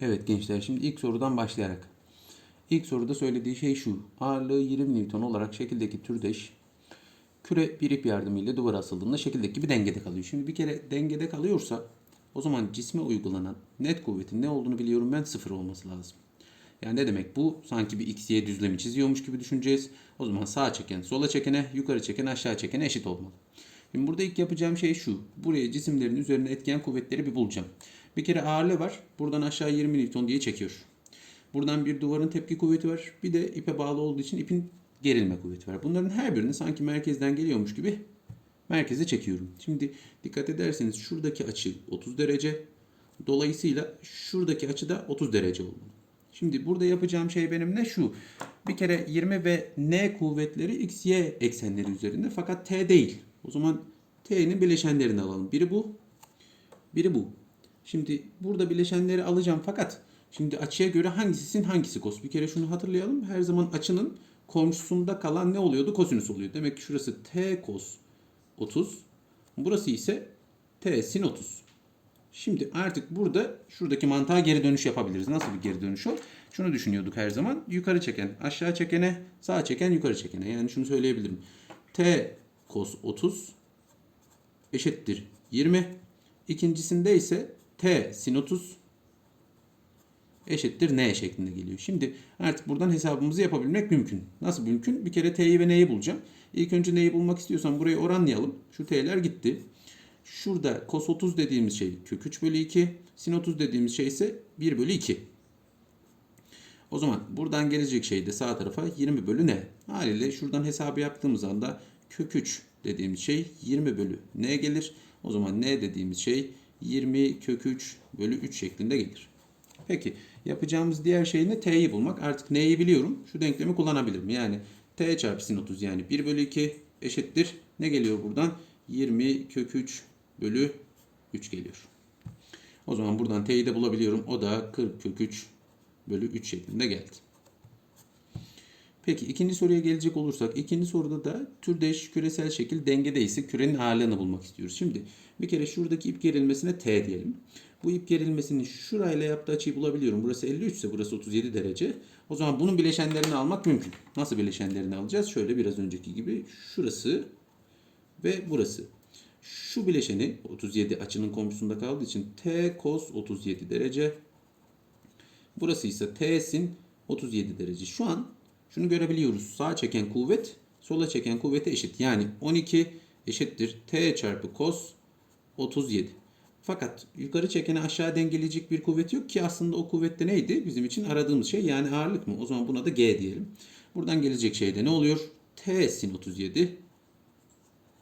Evet gençler şimdi ilk sorudan başlayarak. İlk soruda söylediği şey şu. Ağırlığı 20 Newton olarak şekildeki türdeş küre bir ip yardımıyla duvara asıldığında şekildeki gibi dengede kalıyor. Şimdi bir kere dengede kalıyorsa o zaman cisme uygulanan net kuvvetin ne olduğunu biliyorum ben sıfır olması lazım. Yani ne demek bu? Sanki bir x, y düzlemi çiziyormuş gibi düşüneceğiz. O zaman sağa çeken sola çekene, yukarı çeken aşağı çekene eşit olmalı. Şimdi burada ilk yapacağım şey şu. Buraya cisimlerin üzerine etken kuvvetleri bir bulacağım. Bir kere ağırlığı var. Buradan aşağı 20 Newton diye çekiyor. Buradan bir duvarın tepki kuvveti var. Bir de ipe bağlı olduğu için ipin gerilme kuvveti var. Bunların her birini sanki merkezden geliyormuş gibi merkeze çekiyorum. Şimdi dikkat ederseniz şuradaki açı 30 derece. Dolayısıyla şuradaki açı da 30 derece olmalı. Şimdi burada yapacağım şey benim ne şu. Bir kere 20 ve n kuvvetleri x, y eksenleri üzerinde fakat t değil. O zaman t'nin bileşenlerini alalım. Biri bu, biri bu. Şimdi burada bileşenleri alacağım fakat şimdi açıya göre hangisisin hangisi kos? Bir kere şunu hatırlayalım. Her zaman açının komşusunda kalan ne oluyordu? Kosinüs oluyor. Demek ki şurası t kos 30. Burası ise t sin 30. Şimdi artık burada şuradaki mantığa geri dönüş yapabiliriz. Nasıl bir geri dönüş o? Şunu düşünüyorduk her zaman. Yukarı çeken aşağı çekene, sağa çeken yukarı çekene. Yani şunu söyleyebilirim. T kos 30 eşittir 20. İkincisinde ise T sin 30 eşittir N şeklinde geliyor. Şimdi artık buradan hesabımızı yapabilmek mümkün. Nasıl mümkün? Bir kere T'yi ve N'yi bulacağım. İlk önce N'yi bulmak istiyorsam burayı oranlayalım. Şu T'ler gitti. Şurada cos 30 dediğimiz şey kök 3 bölü 2. Sin 30 dediğimiz şey ise 1 bölü 2. O zaman buradan gelecek şey de sağ tarafa 20 bölü n. Haliyle şuradan hesabı yaptığımız anda kök 3 dediğimiz şey 20 bölü n gelir. O zaman n dediğimiz şey 20 kök 3 bölü 3 şeklinde gelir. Peki yapacağımız diğer şey ne? T'yi bulmak. Artık n'yi biliyorum. Şu denklemi kullanabilirim. Yani t çarpı sin 30 yani 1 bölü 2 eşittir. Ne geliyor buradan? 20 kök 3 bölü 3 geliyor. O zaman buradan t'yi de bulabiliyorum. O da 40 kök 3 bölü 3 şeklinde geldi. Peki ikinci soruya gelecek olursak ikinci soruda da türdeş küresel şekil dengede ise kürenin ağırlığını bulmak istiyoruz. Şimdi bir kere şuradaki ip gerilmesine T diyelim. Bu ip gerilmesini şurayla yaptığı açıyı bulabiliyorum. Burası 53 ise burası 37 derece. O zaman bunun bileşenlerini almak mümkün. Nasıl bileşenlerini alacağız? Şöyle biraz önceki gibi şurası ve burası. Şu bileşeni 37 açının komşusunda kaldığı için T cos 37 derece. Burası ise T sin 37 derece. Şu an şunu görebiliyoruz. Sağa çeken kuvvet sola çeken kuvvete eşit. Yani 12 eşittir T çarpı cos 37. Fakat yukarı çekeni aşağı dengeleyecek bir kuvvet yok ki aslında o kuvvet de neydi? Bizim için aradığımız şey yani ağırlık mı? O zaman buna da G diyelim. Buradan gelecek şey de ne oluyor? T sin 37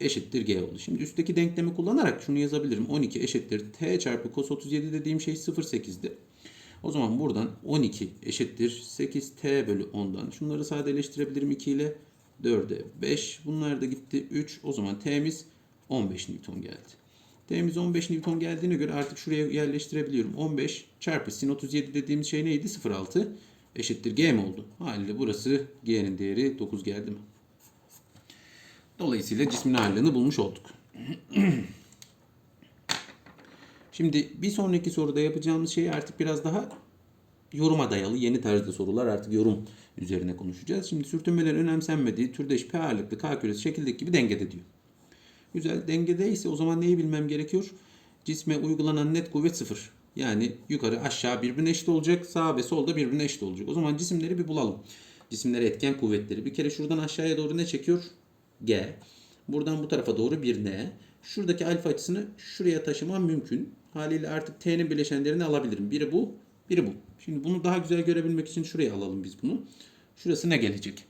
eşittir G oldu. Şimdi üstteki denklemi kullanarak şunu yazabilirim. 12 eşittir T çarpı cos 37 dediğim şey 0,8'di. O zaman buradan 12 eşittir 8T bölü 10'dan. Şunları sadeleştirebilirim 2 ile 4'e 5. Bunlar da gitti 3. O zaman T'miz 15 Newton geldi. T'miz 15 Newton geldiğine göre artık şuraya yerleştirebiliyorum. 15 çarpı sin 37 dediğimiz şey neydi? 0,6 eşittir G mi oldu? Haliyle burası G'nin değeri 9 geldi mi? Dolayısıyla cismin ağırlığını bulmuş olduk. Şimdi bir sonraki soruda yapacağımız şey artık biraz daha yoruma dayalı yeni tarzda sorular artık yorum üzerine konuşacağız. Şimdi sürtünmelerin önemsenmediği türdeş P ağırlıklı K küresi şekildeki gibi dengede diyor. Güzel dengede ise o zaman neyi bilmem gerekiyor? Cisme uygulanan net kuvvet sıfır. Yani yukarı aşağı birbirine eşit olacak. Sağ ve solda birbirine eşit olacak. O zaman cisimleri bir bulalım. Cisimlere etken kuvvetleri. Bir kere şuradan aşağıya doğru ne çekiyor? G. Buradan bu tarafa doğru bir N. Şuradaki alfa açısını şuraya taşımam mümkün. Haliyle artık T'nin bileşenlerini alabilirim. Biri bu, biri bu. Şimdi bunu daha güzel görebilmek için şuraya alalım biz bunu. Şurası ne gelecek?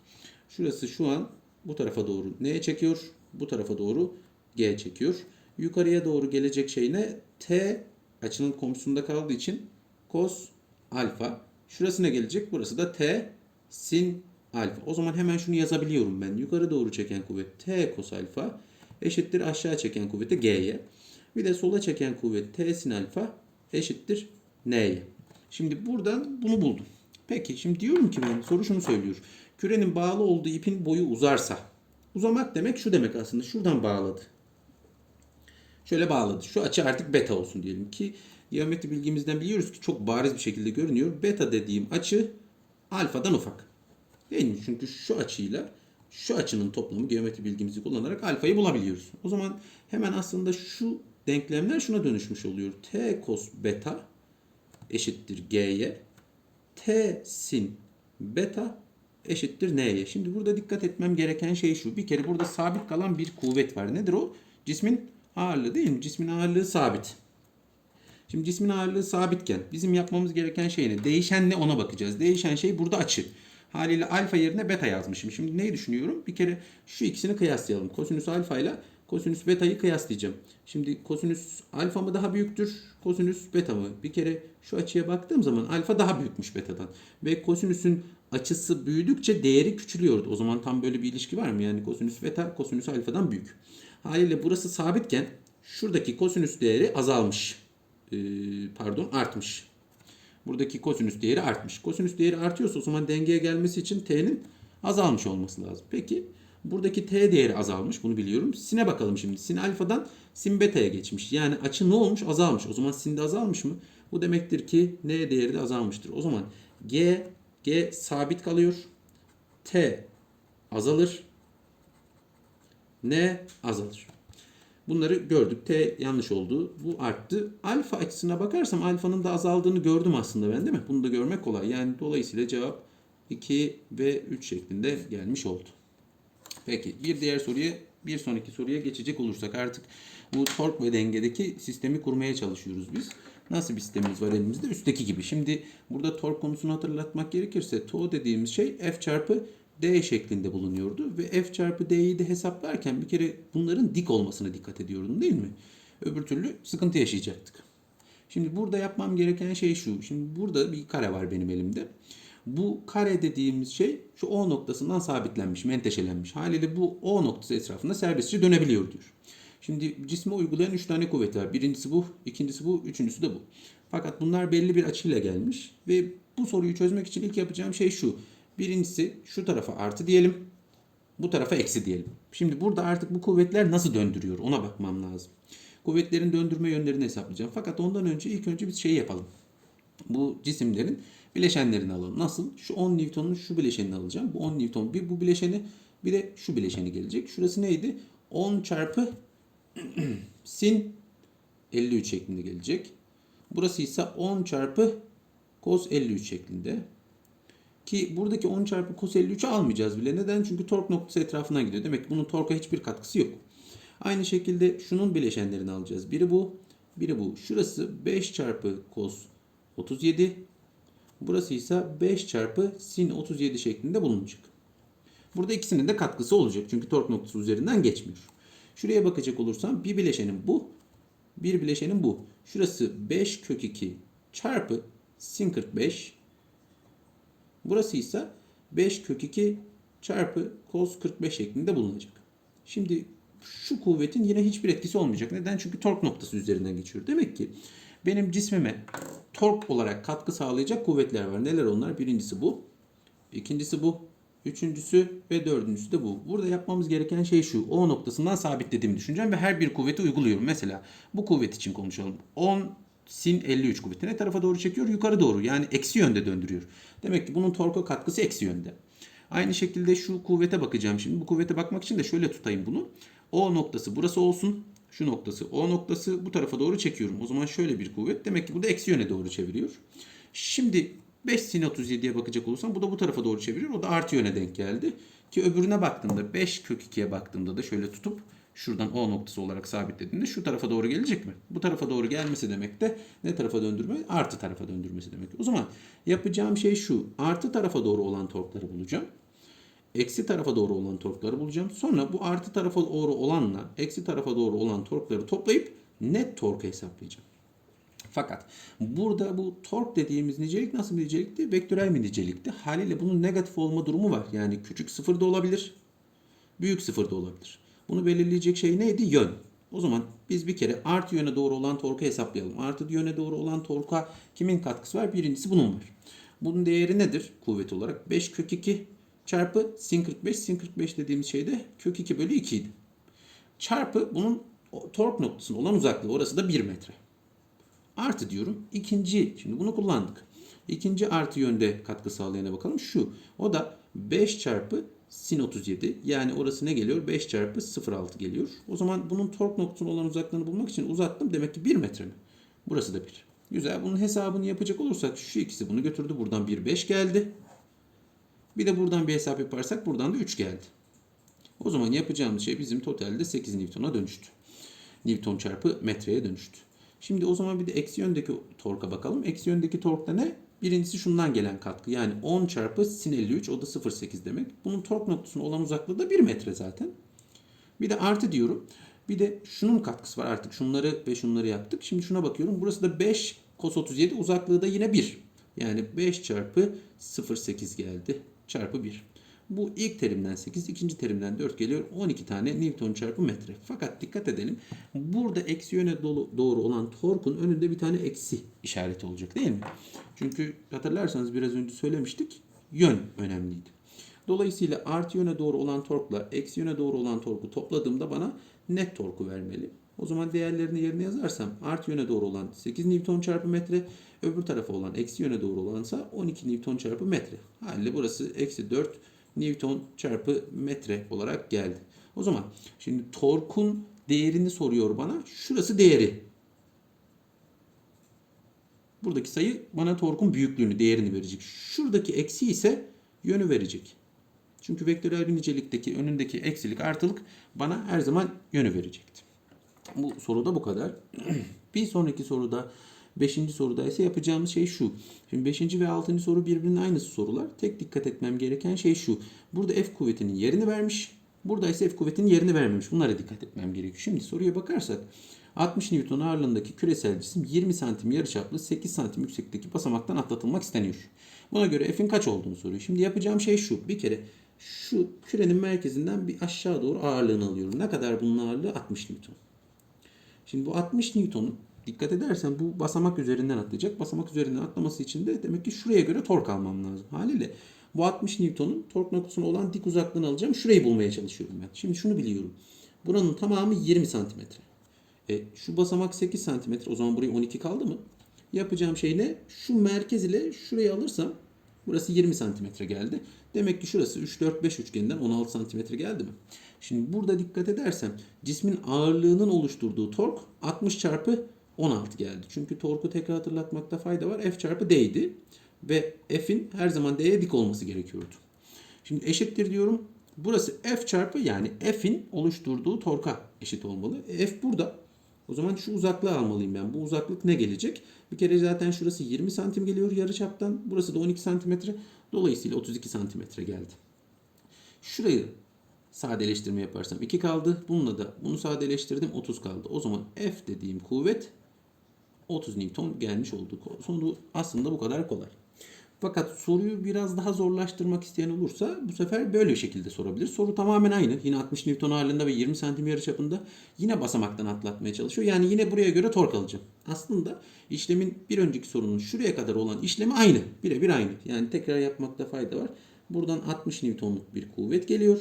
Şurası şu an bu tarafa doğru N'ye çekiyor. Bu tarafa doğru G çekiyor. Yukarıya doğru gelecek şey ne? T açının komşusunda kaldığı için cos alfa. Şurası ne gelecek? Burası da T sin alfa. O zaman hemen şunu yazabiliyorum ben. Yukarı doğru çeken kuvvet T cos alfa eşittir aşağı çeken kuvvete G'ye. Bir de sola çeken kuvvet T sin alfa eşittir N'ye. Şimdi buradan bunu buldum. Peki şimdi diyorum ki ben soru şunu söylüyor. Kürenin bağlı olduğu ipin boyu uzarsa. Uzamak demek şu demek aslında. Şuradan bağladı. Şöyle bağladı. Şu açı artık beta olsun diyelim ki geometri bilgimizden biliyoruz ki çok bariz bir şekilde görünüyor. Beta dediğim açı alfadan ufak. Değil mi? Çünkü şu açıyla şu açının toplamı geometri bilgimizi kullanarak alfayı bulabiliyoruz. O zaman hemen aslında şu denklemler şuna dönüşmüş oluyor. T cos beta eşittir G'ye. T sin beta eşittir N'ye. Şimdi burada dikkat etmem gereken şey şu. Bir kere burada sabit kalan bir kuvvet var. Nedir o? Cismin ağırlığı değil mi? Cismin ağırlığı sabit. Şimdi cismin ağırlığı sabitken bizim yapmamız gereken şey ne? Değişen ne ona bakacağız. Değişen şey burada açı. Haliyle alfa yerine beta yazmışım. Şimdi neyi düşünüyorum? Bir kere şu ikisini kıyaslayalım. Kosinüs alfa ile kosinüs beta'yı kıyaslayacağım. Şimdi kosinüs alfa mı daha büyüktür? Kosinüs beta mı? Bir kere şu açıya baktığım zaman alfa daha büyükmüş betadan. Ve kosinüsün açısı büyüdükçe değeri küçülüyordu. O zaman tam böyle bir ilişki var mı? Yani kosinüs beta kosinüs alfadan büyük. Haliyle burası sabitken şuradaki kosinüs değeri azalmış. Ee, pardon artmış. Buradaki kosinüs değeri artmış. Kosinüs değeri artıyorsa o zaman dengeye gelmesi için t'nin azalmış olması lazım. Peki buradaki t değeri azalmış bunu biliyorum. Sin'e bakalım şimdi. Sin alfadan sin beta'ya geçmiş. Yani açı ne olmuş? Azalmış. O zaman sin de azalmış mı? Bu demektir ki n değeri de azalmıştır. O zaman g g sabit kalıyor. t azalır. n azalır. Bunları gördük. T yanlış oldu. Bu arttı. Alfa açısına bakarsam alfanın da azaldığını gördüm aslında ben değil mi? Bunu da görmek kolay. Yani dolayısıyla cevap 2 ve 3 şeklinde gelmiş oldu. Peki bir diğer soruya bir sonraki soruya geçecek olursak artık bu tork ve dengedeki sistemi kurmaya çalışıyoruz biz. Nasıl bir sistemimiz var elimizde? Üstteki gibi. Şimdi burada tork konusunu hatırlatmak gerekirse to dediğimiz şey F çarpı D şeklinde bulunuyordu. Ve F çarpı D'yi de hesaplarken bir kere bunların dik olmasına dikkat ediyordum değil mi? Öbür türlü sıkıntı yaşayacaktık. Şimdi burada yapmam gereken şey şu. Şimdi burada bir kare var benim elimde. Bu kare dediğimiz şey şu O noktasından sabitlenmiş, menteşelenmiş. Haliyle bu O noktası etrafında serbestçe dönebiliyor diyor. Şimdi cisme uygulayan 3 tane kuvvet var. Birincisi bu, ikincisi bu, üçüncüsü de bu. Fakat bunlar belli bir açıyla gelmiş ve bu soruyu çözmek için ilk yapacağım şey şu. Birincisi şu tarafa artı diyelim. Bu tarafa eksi diyelim. Şimdi burada artık bu kuvvetler nasıl döndürüyor ona bakmam lazım. Kuvvetlerin döndürme yönlerini hesaplayacağım. Fakat ondan önce ilk önce bir şey yapalım. Bu cisimlerin bileşenlerini alalım. Nasıl? Şu 10 Newton'un şu bileşenini alacağım. Bu 10 Newton bir bu bileşeni bir de şu bileşeni gelecek. Şurası neydi? 10 çarpı sin 53 şeklinde gelecek. Burası ise 10 çarpı cos 53 şeklinde. Ki buradaki 10 çarpı cos 53'ü almayacağız bile. Neden? Çünkü tork noktası etrafına gidiyor. Demek ki bunun torka hiçbir katkısı yok. Aynı şekilde şunun bileşenlerini alacağız. Biri bu, biri bu. Şurası 5 çarpı cos 37. Burası ise 5 çarpı sin 37 şeklinde bulunacak. Burada ikisinin de katkısı olacak. Çünkü tork noktası üzerinden geçmiyor. Şuraya bakacak olursam bir bileşenin bu, bir bileşenin bu. Şurası 5 kök 2 çarpı sin 45 Burası ise 5 kök 2 çarpı cos 45 şeklinde bulunacak. Şimdi şu kuvvetin yine hiçbir etkisi olmayacak. Neden? Çünkü tork noktası üzerinden geçiyor. Demek ki benim cismime tork olarak katkı sağlayacak kuvvetler var. Neler onlar? Birincisi bu. ikincisi bu. Üçüncüsü ve dördüncüsü de bu. Burada yapmamız gereken şey şu. O noktasından sabitlediğimi düşüneceğim ve her bir kuvveti uyguluyorum. Mesela bu kuvvet için konuşalım. 10 sin 53 kuvveti ne tarafa doğru çekiyor? Yukarı doğru. Yani eksi yönde döndürüyor. Demek ki bunun torka katkısı eksi yönde. Aynı şekilde şu kuvvete bakacağım şimdi. Bu kuvvete bakmak için de şöyle tutayım bunu. O noktası burası olsun. Şu noktası O noktası bu tarafa doğru çekiyorum. O zaman şöyle bir kuvvet. Demek ki bu da eksi yöne doğru çeviriyor. Şimdi 5 sin 37'ye bakacak olursam bu da bu tarafa doğru çeviriyor. O da artı yöne denk geldi. Ki öbürüne baktığımda 5 kök 2'ye baktığımda da şöyle tutup şuradan O noktası olarak sabitlediğinde şu tarafa doğru gelecek mi? Bu tarafa doğru gelmesi demek de ne tarafa döndürme? Artı tarafa döndürmesi demek. O zaman yapacağım şey şu. Artı tarafa doğru olan torkları bulacağım. Eksi tarafa doğru olan torkları bulacağım. Sonra bu artı tarafa doğru olanla eksi tarafa doğru olan torkları toplayıp net torku hesaplayacağım. Fakat burada bu tork dediğimiz nicelik nasıl bir nicelikti? Vektörel bir nicelikti. Haliyle bunun negatif olma durumu var. Yani küçük sıfır da olabilir, büyük sıfır da olabilir. Bunu belirleyecek şey neydi? Yön. O zaman biz bir kere artı yöne doğru olan torku hesaplayalım. Artı yöne doğru olan torka kimin katkısı var? Birincisi bunun var. Bunun değeri nedir kuvvet olarak? 5 kök 2 çarpı sin 45. Sin 45 dediğimiz şey de kök 2 bölü 2 idi. Çarpı bunun tork noktasının olan uzaklığı. Orası da 1 metre. Artı diyorum. İkinci, şimdi bunu kullandık. İkinci artı yönde katkı sağlayana bakalım. Şu. O da 5 çarpı sin 37. Yani orası ne geliyor? 5 çarpı 0,6 geliyor. O zaman bunun tork noktasına olan uzaklığını bulmak için uzattım. Demek ki 1 metre mi? Burası da 1. Güzel. Bunun hesabını yapacak olursak şu ikisi bunu götürdü. Buradan 1, 5 geldi. Bir de buradan bir hesap yaparsak buradan da 3 geldi. O zaman yapacağımız şey bizim totalde 8 Newton'a dönüştü. Newton çarpı metreye dönüştü. Şimdi o zaman bir de eksi yöndeki torka bakalım. Eksi yöndeki torkta ne? Birincisi şundan gelen katkı. Yani 10 çarpı sin 53 o da 0,8 demek. Bunun tork noktasına olan uzaklığı da 1 metre zaten. Bir de artı diyorum. Bir de şunun katkısı var artık. Şunları ve şunları yaptık. Şimdi şuna bakıyorum. Burası da 5 cos 37 uzaklığı da yine 1. Yani 5 çarpı 0,8 geldi. Çarpı 1. Bu ilk terimden 8, ikinci terimden 4 geliyor. 12 tane Newton çarpı metre. Fakat dikkat edelim. Burada eksi yöne doğru olan torkun önünde bir tane eksi işareti olacak değil mi? Çünkü hatırlarsanız biraz önce söylemiştik. Yön önemliydi. Dolayısıyla artı yöne doğru olan torkla eksi yöne doğru olan torku topladığımda bana net torku vermeli. O zaman değerlerini yerine yazarsam artı yöne doğru olan 8 Newton çarpı metre, öbür tarafa olan eksi yöne doğru olansa 12 Newton çarpı metre. Haliyle burası eksi 4 Newton çarpı metre olarak geldi. O zaman şimdi torkun değerini soruyor bana. Şurası değeri. Buradaki sayı bana torkun büyüklüğünü, değerini verecek. Şuradaki eksi ise yönü verecek. Çünkü vektörel bir nicelikteki önündeki eksilik artılık bana her zaman yönü verecekti. Bu soruda bu kadar. bir sonraki soruda 5. soruda ise yapacağımız şey şu. Şimdi 5. ve 6. soru birbirinin aynısı sorular. Tek dikkat etmem gereken şey şu. Burada F kuvvetinin yerini vermiş. Burada ise F kuvvetinin yerini vermemiş. Bunlara dikkat etmem gerekiyor. Şimdi soruya bakarsak 60 Newton ağırlığındaki küresel cisim 20 santim yarıçaplı 8 santim yükseklikteki basamaktan atlatılmak isteniyor. Buna göre F'in kaç olduğunu soruyor. Şimdi yapacağım şey şu. Bir kere şu kürenin merkezinden bir aşağı doğru ağırlığını alıyorum. Ne kadar bunun ağırlığı? 60 Newton. Şimdi bu 60 Newton'u dikkat edersen bu basamak üzerinden atlayacak. Basamak üzerinden atlaması için de demek ki şuraya göre tork almam lazım. Haliyle bu 60 Newton'un tork noktasına olan dik uzaklığını alacağım. Şurayı bulmaya çalışıyorum ben. Şimdi şunu biliyorum. Buranın tamamı 20 santimetre. E, şu basamak 8 santimetre. O zaman buraya 12 kaldı mı? Yapacağım şey ne? Şu merkez ile şurayı alırsam burası 20 santimetre geldi. Demek ki şurası 3, 4, 5 üçgeninden 16 santimetre geldi mi? Şimdi burada dikkat edersem cismin ağırlığının oluşturduğu tork 60 çarpı 16 geldi. Çünkü torku tekrar hatırlatmakta fayda var. F çarpı D'ydi. Ve F'in her zaman D'ye dik olması gerekiyordu. Şimdi eşittir diyorum. Burası F çarpı yani F'in oluşturduğu torka eşit olmalı. F burada. O zaman şu uzaklığı almalıyım ben. Bu uzaklık ne gelecek? Bir kere zaten şurası 20 santim geliyor yarıçaptan. Burası da 12 santimetre. Dolayısıyla 32 santimetre geldi. Şurayı sadeleştirme yaparsam 2 kaldı. Bununla da bunu sadeleştirdim 30 kaldı. O zaman F dediğim kuvvet 30 Newton gelmiş oldu. Sonu aslında bu kadar kolay. Fakat soruyu biraz daha zorlaştırmak isteyen olursa bu sefer böyle şekilde sorabilir. Soru tamamen aynı. Yine 60 Newton ağırlığında ve 20 santim yarıçapında yine basamaktan atlatmaya çalışıyor. Yani yine buraya göre tork alacağım. Aslında işlemin bir önceki sorunun şuraya kadar olan işlemi aynı. Birebir aynı. Yani tekrar yapmakta fayda var. Buradan 60 Newton'luk bir kuvvet geliyor.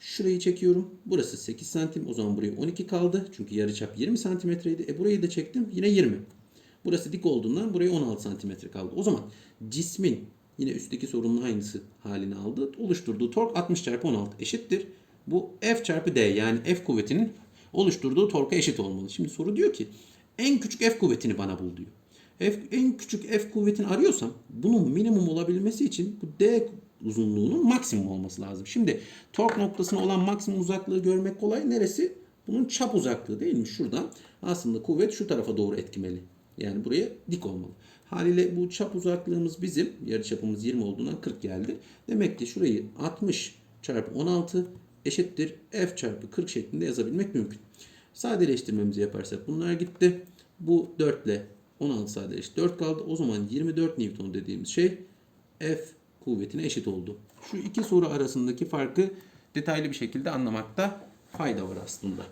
Şurayı çekiyorum. Burası 8 santim. O zaman buraya 12 kaldı. Çünkü yarıçap 20 santimetreydi. E burayı da çektim. Yine 20. Burası dik olduğundan buraya 16 santimetre kaldı. O zaman cismin yine üstteki sorunun aynısı halini aldı. Oluşturduğu tork 60 çarpı 16 eşittir. Bu F çarpı D yani F kuvvetinin oluşturduğu torka eşit olmalı. Şimdi soru diyor ki en küçük F kuvvetini bana bul diyor. F, en küçük F kuvvetini arıyorsam bunun minimum olabilmesi için bu D uzunluğunun maksimum olması lazım. Şimdi tork noktasına olan maksimum uzaklığı görmek kolay. Neresi? Bunun çap uzaklığı değil mi? Şuradan aslında kuvvet şu tarafa doğru etkimeli. Yani buraya dik olmalı. Haliyle bu çap uzaklığımız bizim yarıçapımız 20 olduğundan 40 geldi. Demek ki şurayı 60 çarpı 16 eşittir f çarpı 40 şeklinde yazabilmek mümkün. Sadeleştirmemizi yaparsak bunlar gitti. Bu 4 ile 16 sadeleşti. 4 kaldı. O zaman 24 Newton dediğimiz şey F kuvvetine eşit oldu. Şu iki soru arasındaki farkı detaylı bir şekilde anlamakta fayda var aslında.